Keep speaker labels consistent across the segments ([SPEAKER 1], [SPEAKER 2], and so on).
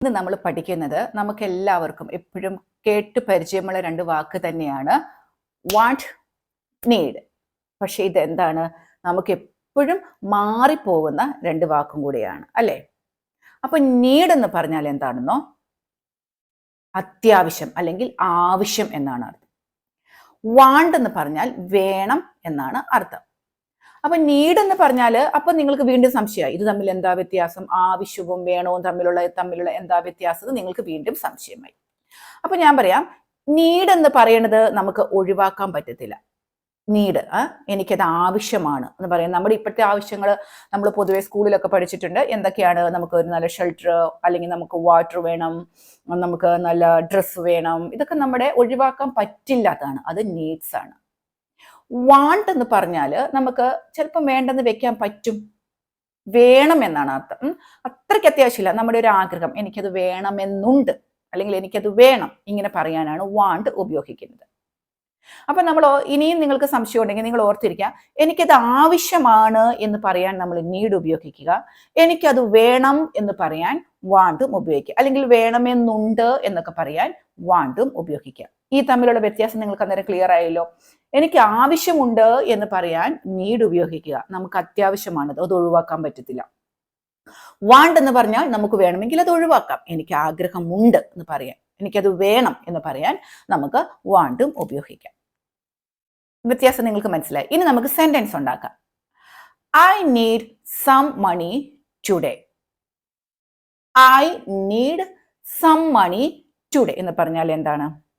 [SPEAKER 1] ഇന്ന് നമ്മൾ പഠിക്കുന്നത് നമുക്ക് എല്ലാവർക്കും എപ്പോഴും കേട്ട് പരിചയമുള്ള രണ്ട് വാക്ക് തന്നെയാണ് വാട്ട് നീഡ് പക്ഷേ ഇതെന്താണ്? നമുക്ക് എപ്പോഴും മാറിപ്പോകുന്ന രണ്ട് വാക്കും കൂടിയാണ് അല്ലേ? അപ്പൊ നീഡ് എന്ന് പറഞ്ഞാൽ എന്താണെന്നോ? അത്യാവശ്യം അല്ലെങ്കിൽ ആവശ്യം എന്നാണ് അർത്ഥം. വാണ്ട് എന്ന് പറഞ്ഞാൽ വേണം എന്നാണ് അർത്ഥം. അപ്പൊ നീഡ് എന്ന് പറഞ്ഞാൽ അപ്പൊ നിങ്ങൾക്ക് വീണ്ടും സംശയമായി. ഇത് തമ്മിൽ എന്താ വ്യത്യാസം? ആവശ്യവും വേണവും തമ്മിലുള്ള തമ്മിലുള്ള എന്താ വ്യത്യാസം നിങ്ങൾക്ക് വീണ്ടും സംശയമായി. അപ്പൊ ഞാൻ പറയാം നീഡ് എന്ന് പറയുന്നത് നമുക്ക് ഒഴിവാക്കാൻ പറ്റത്തില്ല. നീഡ് എനിക്കത് ആവശ്യമാണ് എന്ന് പറയാം. നമ്മുടെ ഇപ്പോഴത്തെ ആവശ്യങ്ങൾ നമ്മൾ പൊതുവെ സ്കൂളിലൊക്കെ പഠിച്ചിട്ടുണ്ട്. എന്തൊക്കെയാണ്? നമുക്ക് ഒരു നല്ല ഷെൽട്ടർ അല്ലെങ്കിൽ നമുക്ക് വാട്ടർ വേണം നമുക്ക് നല്ല ഡ്രസ്സ് വേണം. ഇതൊക്കെ നമ്മുടെ ഒഴിവാക്കാൻ പറ്റില്ലാത്തതാണ്. അത് നീഡ്സ് ആണ്. വാണ്ട് എന്ന് പറഞ്ഞാൽ നമുക്ക് ചിലപ്പം വേണ്ടെന്ന് വെക്കാൻ പറ്റും. വേണം എന്നാണ് അർത്ഥം അത്രയ്ക്ക് അത്യാവശ്യമില്ല. നമ്മുടെ ഒരു ആഗ്രഹം. എനിക്കത് വേണമെന്നുണ്ട്. അല്ലെങ്കിൽ എനിക്കത് വേണം. ഇങ്ങനെ പറയാനാണ് വാണ്ട് ഉപയോഗിക്കുന്നത്. അപ്പൊ നമ്മൾ ഇനിയും നിങ്ങൾക്ക് സംശയം ഉണ്ടെങ്കിൽ നിങ്ങൾ ഓർത്തിരിക്കുക. എനിക്കത് ആവശ്യമാണ് എന്ന് പറയാൻ നമ്മൾ നീഡ് ഉപയോഗിക്കുക. എനിക്കത് വേണം എന്ന് പറയാൻ വാണ്ടും ഉപയോഗിക്കുക. അല്ലെങ്കിൽ വേണമെന്നുണ്ട് എന്നൊക്കെ പറയാൻ വാണ്ടും ഉപയോഗിക്കുക. ഈ തമ്മിലുള്ള വ്യത്യാസം നിങ്ങൾക്ക് അന്നേരം ക്ലിയർ ആയല്ലോ. എനിക്ക് ആവശ്യമുണ്ട് എന്ന് പറയാൻ നീഡ് ഉപയോഗിക്കുക. നമുക്ക് അത്യാവശ്യമാണത് അത് ഒഴിവാക്കാൻ പറ്റത്തില്ല. വാണ്ട് എന്ന് പറഞ്ഞാൽ നമുക്ക് വേണമെങ്കിൽ അത് ഒഴിവാക്കാം. എനിക്ക് ആഗ്രഹമുണ്ട് എന്ന് പറയാൻ. എനിക്കത് വേണം എന്ന് പറയാൻ നമുക്ക് വാണ്ടും ഉപയോഗിക്കാം. വ്യത്യാസം നിങ്ങൾക്ക് മനസ്സിലായി. ഇനി നമുക്ക് സെന്റൻസ് ഉണ്ടാക്കാം. I need some money today I need some money today എന്ന് പറഞ്ഞാൽ എന്താണ്?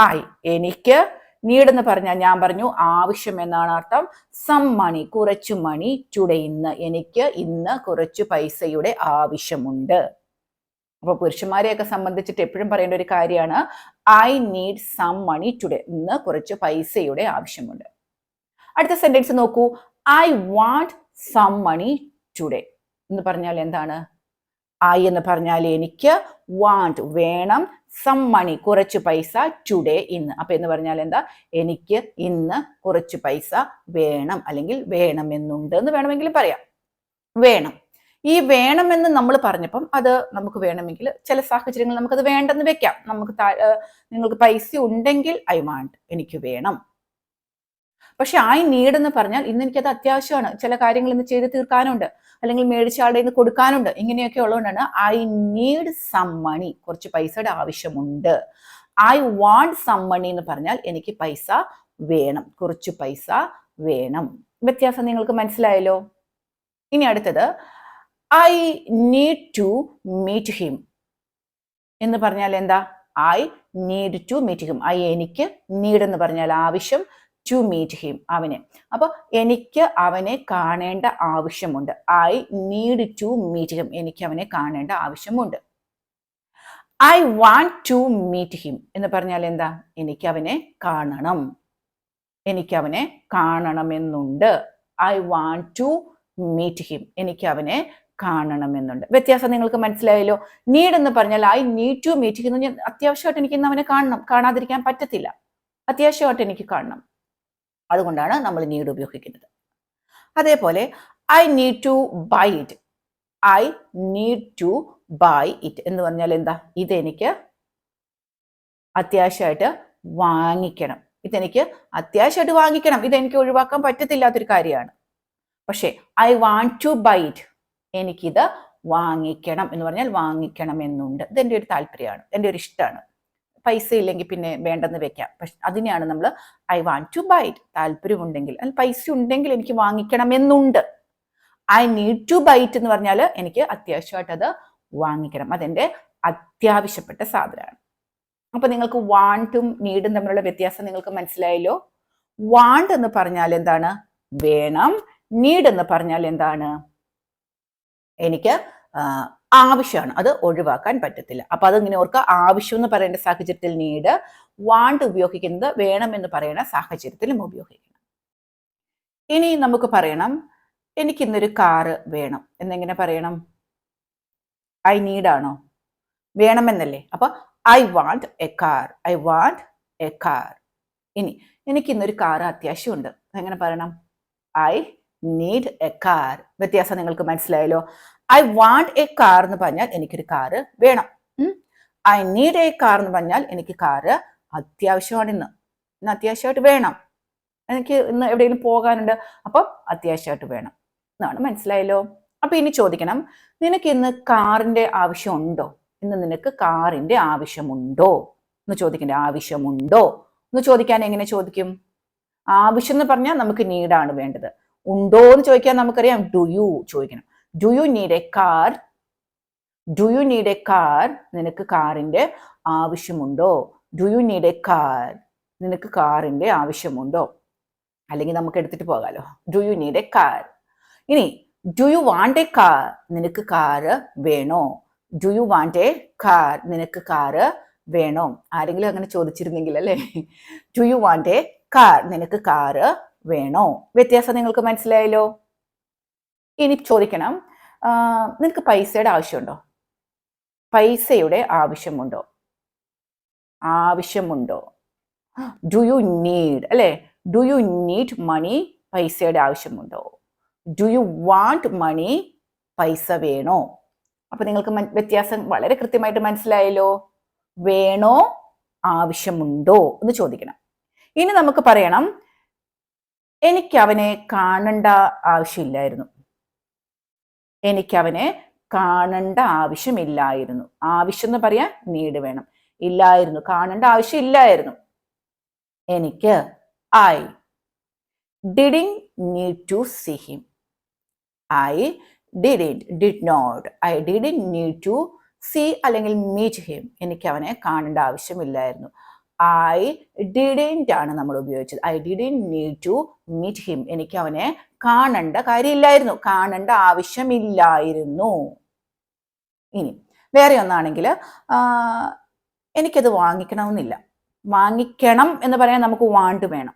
[SPEAKER 1] ഐ എനിക്ക് നീഡ് എന്ന് പറഞ്ഞാൽ ഞാൻ പറഞ്ഞു ആവശ്യം എന്നാണ് അർത്ഥം. സം മണി കുറച്ചു മണി ടുഡേ ഇന്ന്. എനിക്ക് ഇന്ന് കുറച്ചു പൈസയുടെ ആവശ്യമുണ്ട്. അപ്പൊ പുരുഷന്മാരെയൊക്കെ സംബന്ധിച്ചിട്ട് എപ്പോഴും പറയേണ്ട ഒരു കാര്യമാണ് I need some money today ഇന്ന് കുറച്ച് പൈസയുടെ ആവശ്യമുണ്ട്. അടുത്ത സെന്റൻസ് നോക്കൂ. I want some money today എന്ന് പറഞ്ഞാൽ എന്താണ്? ഐ എന്ന് പറഞ്ഞാൽ എനിക്ക് വാണ്ട് വേണം സം മണി കുറച്ച് പൈസ ടുഡേ ഇന്ന്. അപ്പൊ എന്ന് പറഞ്ഞാൽ എന്താ? എനിക്ക് ഇന്ന് കുറച്ച് പൈസ വേണം അല്ലെങ്കിൽ വേണമെന്നുണ്ട് എന്ന് വേണമെങ്കിൽ പറയാം. വേണം. ഈ വേണമെന്ന് നമ്മൾ പറഞ്ഞപ്പം അത് നമുക്ക് വേണമെങ്കിൽ ചില സാഹചര്യങ്ങളിൽ നമുക്കത് വേണ്ടെന്ന് വെക്കാം. നമുക്ക് നിങ്ങൾക്ക് പൈസ ഉണ്ടെങ്കിൽ ഐ വാണ്ട് എനിക്ക് വേണം. പക്ഷെ ഐ നീഡ് എന്ന് പറഞ്ഞാൽ ഇന്ന് എനിക്കത് അത്യാവശ്യമാണ്. ചില കാര്യങ്ങൾ ഇന്ന് ചെയ്ത് തീർക്കാനുണ്ട്. അല്ലെങ്കിൽ മേടിച്ച ആളുടെ നിന്ന് കൊടുക്കാനുണ്ട്. ഇങ്ങനെയൊക്കെ ഉള്ളതുകൊണ്ടാണ് ഐ നീഡ് സം മണി കുറച്ച് പൈസയുടെ ആവശ്യമുണ്ട്. ഐ വാണ്ട് സം മണി എന്ന് പറഞ്ഞാൽ എനിക്ക് പൈസ വേണം. കുറച്ച് പൈസ വേണം. വ്യത്യാസം നിങ്ങൾക്ക് മനസ്സിലായല്ലോ? ഇനി അടുത്തത് I need to meet him എന്ന് പറഞ്ഞാൽ എന്താ? I need to meet him I എനിക്ക് നീഡ് എന്ന് പറഞ്ഞാൽ ആവശ്യം ടു മീറ്റ് ഹിം അവനെ. അപ്പൊ എനിക്ക് അവനെ കാണേണ്ട ആവശ്യമുണ്ട്. I need to meet him എനിക്ക് അവനെ കാണേണ്ട ആവശ്യമുണ്ട്. I want to meet him എന്ന് പറഞ്ഞാൽ എന്താ? എനിക്ക് അവനെ കാണണം. എനിക്ക് അവനെ കാണണമെന്നുണ്ട് I want to meet him എനിക്ക് അവനെ കാണണമെന്നുണ്ട് വ്യത്യാസം നിങ്ങൾക്ക് മനസ്സിലായല്ലോ? നീഡ് എന്ന് പറഞ്ഞാൽ I need to meet him അത്യാവശ്യമായിട്ട് എനിക്ക് ഇന്ന് അവനെ കാണണം. കാണാതിരിക്കാൻ പറ്റത്തില്ല. അത്യാവശ്യമായിട്ട് എനിക്ക് കാണണം. അതുകൊണ്ടാണ് നമ്മൾ നീഡ് ഉപയോഗിക്കുന്നത്. അതേപോലെ I need to buy it I need to buy it എന്ന് പറഞ്ഞാൽ എന്താ? ഇതെനിക്ക് അത്യാവശ്യമായിട്ട് വാങ്ങിക്കണം. ഇതെനിക്ക് അത്യാവശ്യമായിട്ട് വാങ്ങിക്കണം. ഇതെനിക്ക് ഒഴിവാക്കാൻ പറ്റത്തില്ലാത്തൊരു കാര്യമാണ്. പക്ഷേ I want to buy it എനിക്കിത് വാങ്ങിക്കണം എന്ന് പറഞ്ഞാൽ വാങ്ങിക്കണം എന്നുണ്ട് ഇതെന്റെ ഒരു താല്പര്യമാണ്. എന്റെ ഒരു ഇഷ്ടമാണ്. പൈസ ഇല്ലെങ്കിൽ പിന്നെ വേണ്ടെന്ന് വെക്കാം. പക്ഷെ അതിനെയാണ് നമ്മൾ I want to buy it താല്പര്യമുണ്ടെങ്കിൽ അതിൽ പൈസ ഉണ്ടെങ്കിൽ എനിക്ക് വാങ്ങിക്കണം എന്നുണ്ട് I need to buy it എന്ന് പറഞ്ഞാൽ എനിക്ക് അത്യാവശ്യമായിട്ട് അത് വാങ്ങിക്കണം. അതെന്റെ അത്യാവശ്യപ്പെട്ട സാധനമാണ്. അപ്പൊ നിങ്ങൾക്ക് വാണ്ടും നീഡും തമ്മിലുള്ള വ്യത്യാസം നിങ്ങൾക്ക് മനസ്സിലായല്ലോ? വാണ്ട് എന്ന് പറഞ്ഞാൽ എന്താണ്? വേണം. നീഡ് എന്ന് പറഞ്ഞാൽ എന്താണ്? എനിക്ക് ആവശ്യമാണ്. അത് ഒഴിവാക്കാൻ പറ്റത്തില്ല. അപ്പൊ അതിങ്ങനെ ഓർക്കുക? ആവശ്യം എന്ന് പറയേണ്ട സാഹചര്യത്തിൽ നീട് വാണ്ട് ഉപയോഗിക്കുന്നത് വേണം എന്ന് പറയുന്ന സാഹചര്യത്തിലും ഉപയോഗിക്കണം. ഇനി നമുക്ക് പറയണം എനിക്ക് ഇന്നൊരു കാറ് വേണം. എന്നെങ്ങനെ പറയണം? ഐ നീഡാണോ വേണമെന്നല്ലേ? അപ്പൊ I want a car I want a car ഇനി എനിക്ക് ഇന്നൊരു കാർ അത്യാവശ്യമുണ്ട്. എങ്ങനെ പറയണം? ഐ നീഡ് എ കാർ വ്യത്യാസം നിങ്ങൾക്ക് മനസ്സിലായല്ലോ. ഐ വാണ്ട് എ കാർ എന്ന് പറഞ്ഞാൽ എനിക്കൊരു കാറ് വേണം. ഐ നീഡ് എ കാർ എന്ന് പറഞ്ഞാൽ എനിക്ക് കാറ് അത്യാവശ്യമാണ് ഇന്ന്. ഇന്ന് അത്യാവശ്യമായിട്ട് വേണം. എനിക്ക് ഇന്ന് എവിടെയെങ്കിലും പോകാനുണ്ട് അപ്പം അത്യാവശ്യമായിട്ട് വേണം. എന്നാണ് മനസ്സിലായല്ലോ? അപ്പൊ ഇനി ചോദിക്കണം നിനക്ക് ഇന്ന് കാറിന്റെ ആവശ്യമുണ്ടോ? ഇന്ന് നിനക്ക് കാറിന്റെ ആവശ്യമുണ്ടോ? എന്ന് ചോദിക്കണ്ടേ ആവശ്യമുണ്ടോ? എന്ന് ചോദിക്കാൻ എങ്ങനെ ചോദിക്കും? ആവശ്യം എന്ന് പറഞ്ഞാൽ നമുക്ക് നീഡാണ് വേണ്ടത്. ഉണ്ടോ എന്ന് ചോദിക്കാൻ നമുക്കറിയാം ഡു യു ചോദിക്കണം. Do you need a car do you need a car നിനക്ക് കാറിന്റെ ആവശ്യമുണ്ടോ? Do you need a car നിനക്ക് കാറിന്റെ ആവശ്യമുണ്ടോ? അല്ലെങ്കിൽ നമുക്ക് എടുത്തിട്ട് പോകാലോ. Do you need a car ഇനി do you want a car നിനക്ക് കാറ് വേണോ? Do you want a car നിനക്ക് കാറ് വേണോ? ആരെങ്കിലും അങ്ങനെ ചോദിച്ചിരുന്നെങ്കിൽ അല്ലേ? Do you want a car നിനക്ക് കാറ് വേണോ? വ്യത്യാസം നിങ്ങൾക്ക് മനസ്സിലായല്ലോ? ഇനി ചോദിക്കണം നിനക്ക് പൈസയുടെ ആവശ്യമുണ്ടോ? പൈസയുടെ ആവശ്യമുണ്ടോ? ആവശ്യമുണ്ടോ? ഡു യു നീഡ് അല്ലേ? ഡു യു നീഡ് മണി പൈസയുടെ ആവശ്യമുണ്ടോ? ഡു യു വാണ്ട് മണി പൈസ വേണോ? അപ്പൊ നിങ്ങൾക്ക് വ്യത്യാസം വളരെ കൃത്യമായിട്ട് മനസ്സിലായല്ലോ. വേണോ? ആവശ്യമുണ്ടോ? എന്ന് ചോദിക്കണം. ഇനി നമുക്ക് പറയണം എനിക്ക് അവനെ കാണണ്ട ആവശ്യമില്ലായിരുന്നു. എനിക്ക് അവനെ കാണേണ്ട ആവശ്യമില്ലായിരുന്നു. ആവശ്യം എന്ന് പറയാൻ നീട് വേണം. ഇല്ലായിരുന്നു. കാണേണ്ട ആവശ്യമില്ലായിരുന്നു. എനിക്ക് I didn't need to see him. I didn't did not. I didn't need to see അല്ലെങ്കിൽ മീറ്റ് ഹിം. എനിക്ക് അവനെ കാണേണ്ട ആവശ്യമില്ലായിരുന്നു. ഐ ഡിഡിന്റ് ആണ് നമ്മൾ ഉപയോഗിച്ചത്. I didn't need to meet him. എനിക്ക് അവനെ കാണേണ്ട കാര്യമില്ലായിരുന്നു. കാണണ്ട ആവശ്യമില്ലായിരുന്നു. ഇനി വേറെ ഒന്നാണെങ്കിൽ എനിക്കത് വാങ്ങിക്കണമെന്നില്ല. വാങ്ങിക്കണം എന്ന് പറയാൻ നമുക്ക് വാണ്ട് വേണം.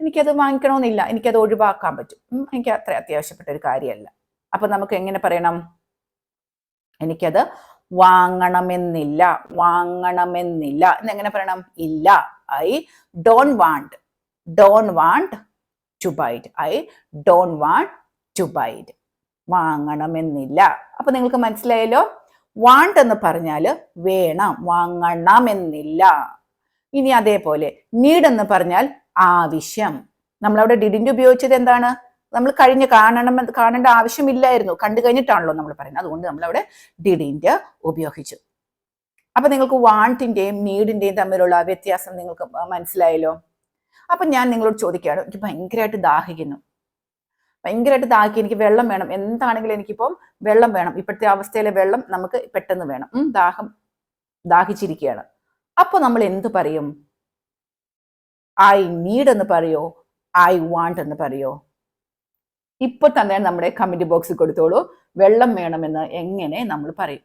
[SPEAKER 1] എനിക്കത് വാങ്ങിക്കണമെന്നില്ല. എനിക്കത് ഒഴിവാക്കാൻ പറ്റും. എനിക്ക് അത്ര അത്യാവശ്യപ്പെട്ട ഒരു കാര്യമല്ല. അപ്പൊ നമുക്ക് എങ്ങനെ പറയണം? എനിക്കത് വാങ്ങണമെന്നില്ല. വാങ്ങണമെന്നില്ല. എന്നെങ്ങനെ പറയണം? ഇല്ല. I don't want. Don't want to buy it I don't want to buy it വാങ്ങണമെന്നില്ല. അപ്പൊ നിങ്ങൾക്ക് മനസ്സിലായല്ലോ? വാണ്ട് എന്ന് പറഞ്ഞാൽ വേണം വാങ്ങണമെന്നില്ല. ഇനി അതേപോലെ നീഡ് എന്ന് പറഞ്ഞാൽ ആവശ്യം. നമ്മളവിടെ ഡിഡിന്റെ ഉപയോഗിച്ചത് എന്താണ്? നമ്മൾ കഴിഞ്ഞ് കാണണം കാണേണ്ട ആവശ്യമില്ലായിരുന്നു. കണ്ടു കഴിഞ്ഞിട്ടാണല്ലോ നമ്മൾ പറയുന്നത്. അതുകൊണ്ട് നമ്മളവിടെ ഡിഡിന്റെ ഉപയോഗിച്ചു. അപ്പൊ നിങ്ങൾക്ക് വാണ്ടിന്റെയും നീഡിന്റെയും തമ്മിലുള്ള വ്യത്യാസം നിങ്ങൾക്ക് മനസ്സിലായല്ലോ? അപ്പൊ ഞാൻ നിങ്ങളോട് ചോദിക്കുകയാണ് എനിക്ക് ഭയങ്കരമായിട്ട് ദാഹിക്കുന്നു. ഭയങ്കരമായിട്ട് ദാഹിക്കുക. എനിക്ക് വെള്ളം വേണം. എന്താണെങ്കിലും എനിക്കിപ്പം വെള്ളം വേണം. ഇപ്പോഴത്തെ അവസ്ഥയിലെ വെള്ളം നമുക്ക് പെട്ടെന്ന് വേണം. ദാഹം ദാഹിച്ചിരിക്കുകയാണ്. അപ്പോൾ നമ്മൾ എന്ത് പറയും? ഐ നീഡ് എന്ന് പറയോ? ഐ വാണ്ട് എന്ന് പറയോ? ഇപ്പൊ തന്നെ നമ്മുടെ കമന്റ് ബോക്സിൽ കൊടുത്തോളൂ. വെള്ളം വേണമെന്ന് എങ്ങനെ നമ്മൾ പറയും?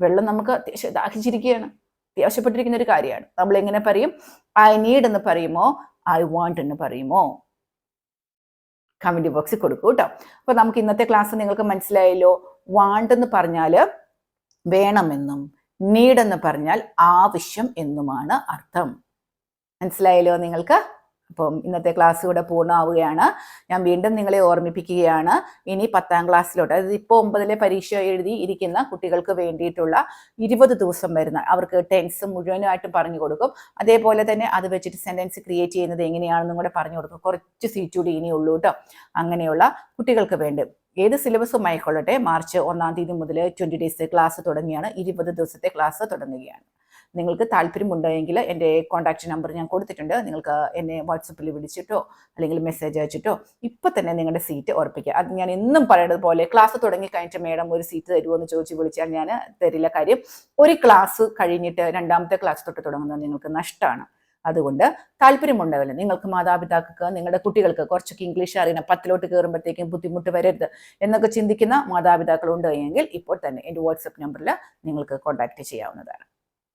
[SPEAKER 1] വെള്ളം നമുക്ക് ദാഹിച്ചിരിക്കുകയാണ്. അത്യാവശ്യപ്പെട്ടിരിക്കുന്ന ഒരു കാര്യമാണ്. നമ്മൾ എങ്ങനെ പറയും? ഐ നീഡ് എന്ന് പറയുമോ? ഐ വാണ്ട് എന്ന് പറയുമോ? കമന്റ് ബോക്സിൽ കൊടുക്കൂ കേട്ടോ അപ്പൊ നമുക്ക് ഇന്നത്തെ ക്ലാസ് നിങ്ങൾക്ക് മനസ്സിലായല്ലോ. വാണ്ട് എന്ന് പറഞ്ഞാൽ വേണമെന്നും നീഡ് എന്ന് പറഞ്ഞാൽ ആവശ്യം എന്നുമാണ് അർത്ഥം. മനസ്സിലായല്ലോ നിങ്ങൾക്ക്? അപ്പം ഇന്നത്തെ ക്ലാസ് ഇവിടെ പൂർണമാവുകയാണ്. ഞാൻ വീണ്ടും നിങ്ങളെ ഓർമ്മിപ്പിക്കുകയാണ്. ഇനി പത്താം ക്ലാസ്സിലോട്ട് അതായത് ഇപ്പോൾ ഒമ്പതിലെ പരീക്ഷ എഴുതി ഇരിക്കുന്ന കുട്ടികൾക്ക് വേണ്ടിയിട്ടുള്ള ഇരുപത് ദിവസം വരുന്ന അവർക്ക് ടെൻസ് മുഴുവനായിട്ടും പറഞ്ഞു കൊടുക്കും. അതേപോലെ തന്നെ അത് വെച്ചിട്ട് സെന്റൻസ് ക്രിയേറ്റ് ചെയ്യുന്നത് എങ്ങനെയാണെന്നും കൂടെ പറഞ്ഞു കൊടുക്കും. കുറച്ച് സീറ്റ് കൂടി ഇനിയുള്ളൂ കേട്ടോ അങ്ങനെയുള്ള കുട്ടികൾക്ക് വേണ്ടി. ഏത് സിലബസും ആയിക്കൊള്ളട്ടെ. മാർച്ച് ഒന്നാം തീയതി മുതൽ ട്വന്റി ഡേയ്സ് ക്ലാസ് തുടങ്ങിയാണ്. ഇരുപത് ദിവസത്തെ ക്ലാസ് തുടങ്ങുകയാണ്. നിങ്ങൾക്ക് താല്പര്യമുണ്ടെങ്കിൽ എന്റെ കോൺടാക്റ്റ് നമ്പർ ഞാൻ കൊടുത്തിട്ടുണ്ട്. നിങ്ങൾക്ക് എന്നെ വാട്സപ്പിൽ വിളിച്ചിട്ടോ അല്ലെങ്കിൽ മെസ്സേജ് അയച്ചിട്ടോ ഇപ്പം തന്നെ നിങ്ങളുടെ സീറ്റ് ഉറപ്പിക്കുക അത് ഞാൻ എന്നും പറയുന്നത് പോലെ ക്ലാസ് തുടങ്ങി കഴിഞ്ഞിട്ട് മേഡം ഒരു സീറ്റ് തരുമോ എന്ന് ചോദിച്ച് വിളിച്ചാൽ ഞാൻ തരില്ല കാര്യം ഒരു ക്ലാസ് കഴിഞ്ഞിട്ട് രണ്ടാമത്തെ ക്ലാസ് തൊട്ട് തുടങ്ങുന്നത് നിങ്ങൾക്ക് നഷ്ടമാണ് അതുകൊണ്ട് താല്പര്യമുണ്ടാവില്ല നിങ്ങൾക്ക് മാതാപിതാക്കൾക്ക് നിങ്ങളുടെ കുട്ടികൾക്ക് കുറച്ചൊക്കെ ഇംഗ്ലീഷ് അറിയണം പത്തിലോട്ട് കയറുമ്പോഴത്തേക്കും ബുദ്ധിമുട്ട് വരരുത് എന്നൊക്കെ ചിന്തിക്കുന്ന മാതാപിതാക്കളുണ്ട് എങ്കിൽ ഇപ്പോൾ തന്നെ എന്റെ വാട്സപ്പ് നമ്പറിൽ നിങ്ങൾക്ക് കോൺടാക്റ്റ് ചെയ്യാവുന്നതാണ്.